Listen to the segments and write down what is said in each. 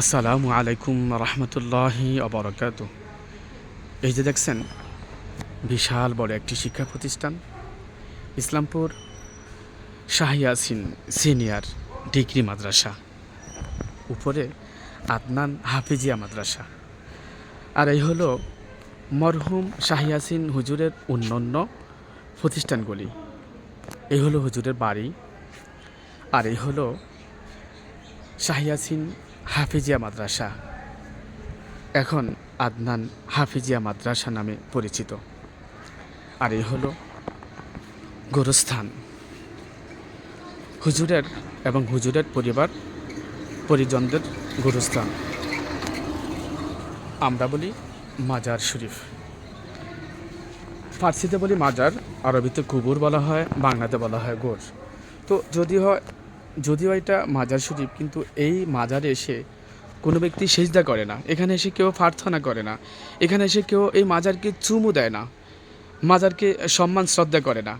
আসসালামু আলাইকুম রহমতুল্লাহি অবরকাত এই যে দেখছেন, বিশাল বড় একটি শিক্ষা প্রতিষ্ঠান, ইসলামপুর শাহিয়াসিন সিনিয়র ডিগ্রি মাদ্রাসা, উপরে আদনান হাফিজিয়া মাদ্রাসা। আর এই হলো মরহুম শাহিয়াসিন হুজুরের অন্যান্য প্রতিষ্ঠানগুলি। এই হলো হুজুরের বাড়ি, আর এই হলো শাহিয়াসিন হাফিজিয়া মাদ্রাসা। এখন আদনান হাফিজিয়া মাদ্রাসা নামে পরিচিত। আর এই হলো গোরস্থান। হুজুরের এবং হুজুরের পরিবার, পরিজনদের গোরস্থান। আমরা বলি মাজার শরীফ। ফার্সিতে বলি মাজার, আরবিতে কুবুর বলা হয়, বাংলাতে বলা হয় গোর। তো যদি হয় যদিও এটা মাজার শরীফ, কিন্তু এই মাজারে এসে কোনো ব্যক্তি সেজদা করে না। এখানে এসে কেউ প্রার্থনা করে না। এখানে এসে কেউ এই মাজারকে চুমু দেয় না। মাজারকে সম্মান, শ্রদ্ধা করে না।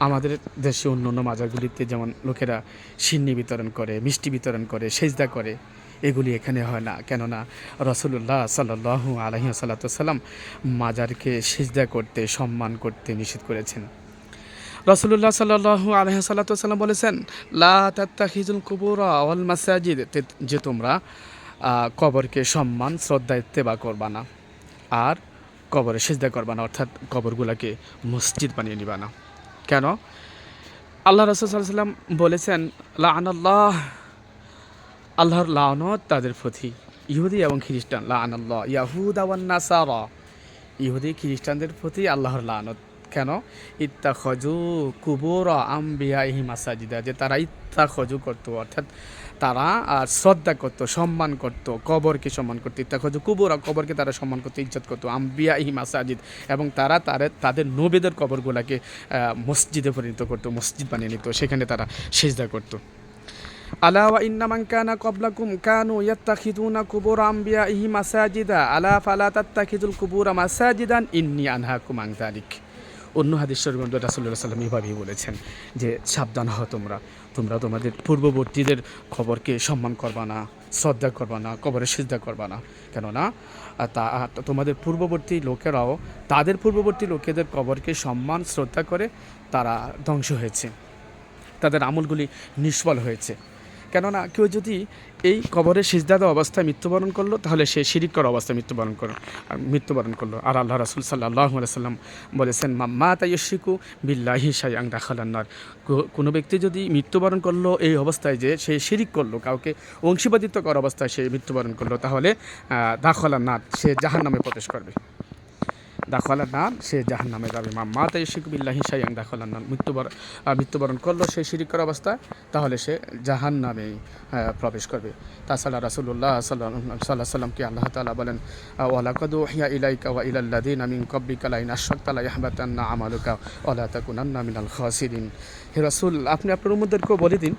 আমাদের দেশে অন্য অন্য মাজারগুলিতে যেমন লোকেরা সিন্নি বিতরণ করে, মিষ্টি বিতরণ করে, সেজদা করে, এগুলি এখানে হয় না। কেননা রসুল্লাহ সাল্লাহ আলহি সাল্লাম মাজারকে সেজদা করতে সম্মান করতে নিষেধ করেছেন। রসুল্লাহ সাল্লাহ আলহাসাল্লাম বলেছেন, লা তাত্তাখিজুল কুবুর অল মাসাজিদ যে তোমরা কবরকে সম্মান, শ্রদ্ধা, ইত্তেবা করবা না। আর কবরে সেজদা করবা না, অর্থাৎ কবরগুলোকে মসজিদ বানিয়ে নিবা না। কেন? আল্লাহ রসুল সাল্লাম বলেছেন লা আল্লাহর লানত তাদের প্রতি, ইহুদি এবং খ্রিস্টান লা আনাল্লাহ ইয়াহুদ ইহুদি খ্রিস্টানদের প্রতি আল্লাহর লানত। কেন? ইত্তা খজু কুবুর আম্বিয়া ইহি মাসাজিদা, যে তারা ইত্তা খজু করতো, অর্থাৎ তারা শ্রদ্ধা করতো, সম্মান করতো, কবরকে সম্মান করতো। ইত্তা খজু কুবুরা কবরকে তারা সম্মান করতো, ইজ্জত করতো আম্বিয়া ইহি মাসাজিদ। এবং তারা তাদের তাদের নবীদের কবরগুলাকে মসজিদে পরিণত করতো, মসজিদ বানিয়ে নিত, সেখানে তারা সেজদা করতো। আলা ওয়া ইন্না মান কানা ক্বাবলাকুম কানু ইয়াত্তাখিদুনা কুবুর আম্বিয়াইহি মাসাজিদা। আলা ফালা তাত্তাখিদুল কুবুরা মাসাজিদান, ইন্নী আনহাকুম আন যালিক। অন্য হাদিস শরীফ রাসূলুল্লাহ সাল্লাম এইভাবেই বলেছেন যে, সাবধান হও তোমরা। তোমরা তোমাদের পূর্ববর্তীদের খবরকে সম্মান করবা না, শ্রদ্ধা করবা না, কবরে সিজদা করবা না। কেননা তা তোমাদের পূর্ববর্তী লোকেরাও, তাদের পূর্ববর্তী লোকেদের কবরকে সম্মান, শ্রদ্ধা করে তারা ধ্বংস হয়েছে। তাদের আমলগুলি নিষ্ফল হয়েছে। কেননা কেউ যদি এই কবরে সিজদাদ অবস্থায় মৃত্যুবরণ করল, তাহলে সে শিরিক করা অবস্থায় মৃত্যুবরণ করো আর মৃত্যুবরণ করল। আর আল্লাহ রাসুল সাল্লাহ সাল্লাম বলেছেন, মা তাইশিকু বিল্লাহি সাইয়াং রাখালান্নার কোনো ব্যক্তি যদি মৃত্যুবরণ করল এই অবস্থায় যে সে শিরিক করল, কাউকে অংশীবাদিত্ব করা অবস্থায় সে মৃত্যুবরণ করল, তাহলে দাখলান্নার সে জাহান নামে প্রবেশ করবে। দাখলার নাম, সে জাহান নামে যাবে। মা মা তাই শিকবিল্লাহি সাইয়াং দাখলার নাম। মৃত্যুবরণ মৃত্যুবরণ করল সে শিরিক করা অবস্থায়, তাহলে সে জাহান নামে প্রবেশ করবে। তাছাড়া রাসুল্লাহ সাল্লাহ সাল্লামকে আল্লাহ তালা বলেন ওয়ালাকাদু হিয়া ইলাইকা ওয়া ইলাল্লাদিন আমিন কব্বিকা লাইন আশাক্তালা ইয়াহবাতান্না আমালুকা ওয়ালা তাকুনান্না মিনাল খাসিরিন। হে রাসূল, আপনি আপনার উম্মদেরকেও বলে দিন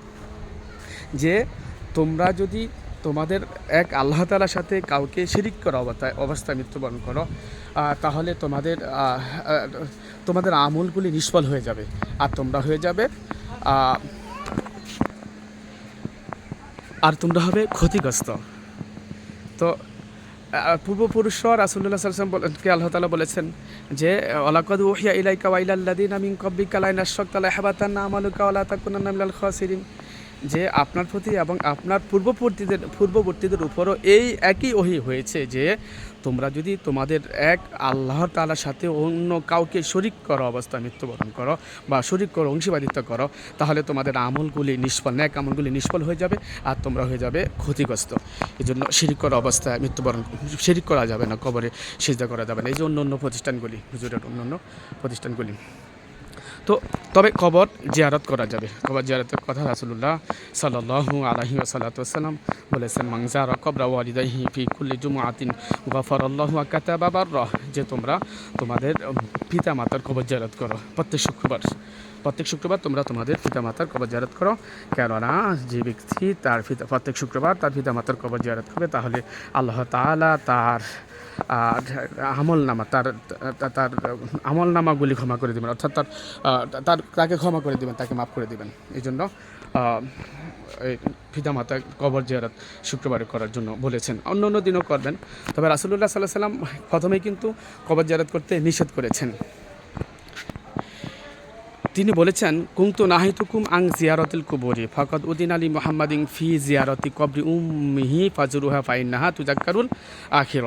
যে তোমরা যদি তোমাদের এক আল্লাহ তালার সাথে কাউকে শিরিক করা অবস্থায় অবস্থায় মৃত্যুবরণ করো তাহলে তোমাদের তোমাদের আমলগুলি নিষ্ফল হয়ে যাবে আর তোমরা হয়ে যাবে আর তোমরা হবে ক্ষতিগ্রস্ত। তো পূর্বপুরুষরা রাসুল্লাহ সাল্লাম কে আল্লাহ তালা বলেছেন যে অলাকদ ওহিয়া ইলাইকা ওয়াইলাল্লাদিন আমিন কব্বি কালাই নাশক তালা হেবাতান্না আমালুকা ওলা তাকুনান্না মিনাল খাসিরিন। যে আপনার প্রতি এবং আপনার পূর্ববর্তীদের পূর্ববর্তীদের উপরও এই একই ওহি হয়েছে যে তোমরা যদি তোমাদের এক আল্লাহর তালার সাথে অন্য কাউকে শরিক করো অবস্থায় মৃত্যুবরণ করো বা শরিক করো অংশীবাদিত্ব করো, তাহলে তোমাদের আমলগুলি নিষ্ফল, ন্যাক আমলগুলি নিষ্ফল হয়ে যাবে আর তোমরা হয়ে যাবে ক্ষতিগ্রস্ত। এই জন্য শিরিক করা অবস্থায় মৃত্যুবরণ শিরিক করা যাবে না, কবরে সিজদা করা যাবে না। এই যে অন্য অন্য প্রতিষ্ঠানগুলি, হুজুরের অন্য অন্য প্রতিষ্ঠানগুলি। তো তবে কবর জিয়ারত করা যাবে। কবর জিয়ারতের কথা রাসুল্লাহ সাল্লাহু আলহি সাল্লাতাম বলেছেন মাংজার কবরা ওয়ালিদাহি ফি কুল্লি জুমআতিন গফর আল্লাহ আকাতা বাবার রহ যে তোমরা তোমাদের পিতা মাতার কবর জিয়ারত করো প্রত্যেক শুক্রবার। প্রত্যেক শুক্রবার তোমরা তোমাদের পিতা মাতার কবর জিয়ারত করো। কেননা যে ব্যক্তি তার পিতা প্রত্যেক শুক্রবার তার পিতা মাতার কবর জিয়ারত করবে, তাহলে আল্লাহ তাআলা তার আমল নামা তার তার আমল ক্ষমা করে দেবেন, অর্থাৎ তার তার, তাকে ক্ষমা করে দেবেন, তাকে মাফ করে দেবেন। এই জন্য এই পিতামাতা কবর জিয়ারত শুক্রবারে করার জন্য বলেছেন। অন্য অন্য দিনও করবেন, তবে রাসুলুল্লাহ সাল্লাহ সাল্লাম প্রথমেই কিন্তু কবর জিয়ারত করতে নিষেধ করেছেন। তিনি বলেছেন, কুন্তু নাহিতুকুম আং জিয়ারতিল কুবরি ফকত উদ্দিন আলী মোহাম্মদিং ফি জিয়ারতি কবরি উম্মিহি ফাজুরুহা ফাইন্নাহা তুজাক্কারুল আখির।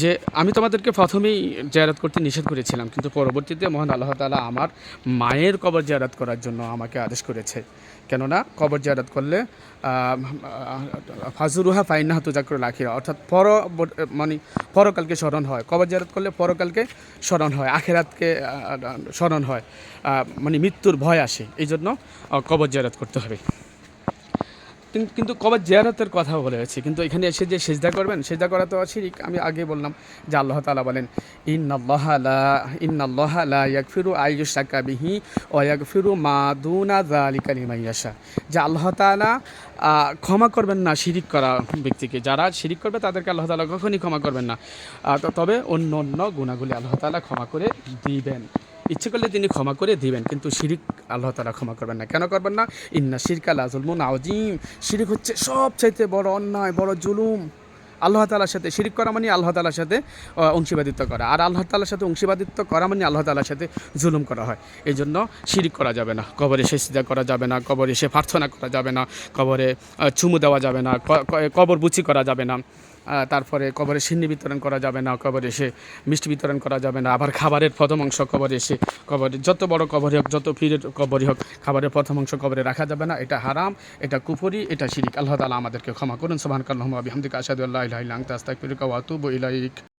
যে আমি তোমাদেরকে প্রথমেই জিয়ারত করতে নিষেধ করেছিলাম, কিন্তু পরবর্তীতে মহান আল্লাহ তালা আমার মায়ের কবর জিয়ারত করার জন্য আমাকে আদেশ করেছে। কেননা কবর জিয়ারত করলে ফাজুরুহা ফাইন্নাহা তুজাক্কারুল আখির, অর্থাৎ পর মানে পরকালকে স্মরণ হয়। কবর জিয়ারত করলে পরকালকে স্মরণ হয়, আখেরাতকে স্মরণ হয়। মানে মৃত্যুর ভয় আসে এই জন্য কবর জিয়ারত করতে হবে। কিন্তু কবর জিয়ারতের কথা বলে হয়েছে কিন্তু এখানে এসে যে সেজদা করবেন সেজদা করা তো শিরিক। আমি আগে বললাম যে আল্লাহ তাআলা বলেন ইন্নাল্লাহ লা ইয়াগফিরু আইয়ুশাকা বিহি ওয়া ইয়াগফিরু মা দুনা যালিকা লিমান ইয়াশা। যে আল্লাহ আহ, ক্ষমা করবেন না শিরিক করা ব্যক্তিকে। যারা শিরিক করবে তাদেরকে আল্লাহ তালা কখনই ক্ষমা করবেন না। তবে অন্য অন্য গুণাগুলি আল্লাহ তাআলা ক্ষমা করে দিবেন। ইচ্ছে করলে তিনি ক্ষমা করে দিবেন, কিন্তু শিরিক আল্লাহ তালা ক্ষমা করবেন না। কেন করবেন না? ইন্না শিরকা লাজুলমুন আউজিম শিরিক হচ্ছে সবচাইতে বড় অন্যায়, বড় জুলুম। আল্লাহ তালার সাথে শিরিক করা মানে আল্লাহ তালার সাথে অংশীবাদিত্ব করা। আর আল্লাহ তালার সাথে অংশীবাদিত্ব করা মানে আল্লাহ তালার সাথে জুলুম করা হয়। এই জন্য শিরিক করা যাবে না। কবরে সে সিজা করা যাবে না, কবরে সে প্রার্থনা করা যাবে না, কবরে চুমু দেওয়া যাবে না কবর বুচি করা যাবে না। তারপরে কবরে সিন্নি বিতরণ করা যাবে না, কবরে এসে মিষ্টি বিতরণ করা যাবে না, আবার খাবারের প্রথম অংশ কবরে এসে কবরে, যত বড় কবরে হোক, যত ফিরের কবরই হোক, খাবারের প্রথম অংশ কবরে রাখা যাবে না, এটা হারাম, এটা কুফরি, এটা শিরিক। আল্লাহ তালা আমাদেরকে ক্ষমা করুন। সোহান কাল্লাহ বিহামদিকা আসাদুল্লাহ ইলাহ ইল্লা আনতা, আস্তাগফিরুকা ওয়াতুব ইলাইক।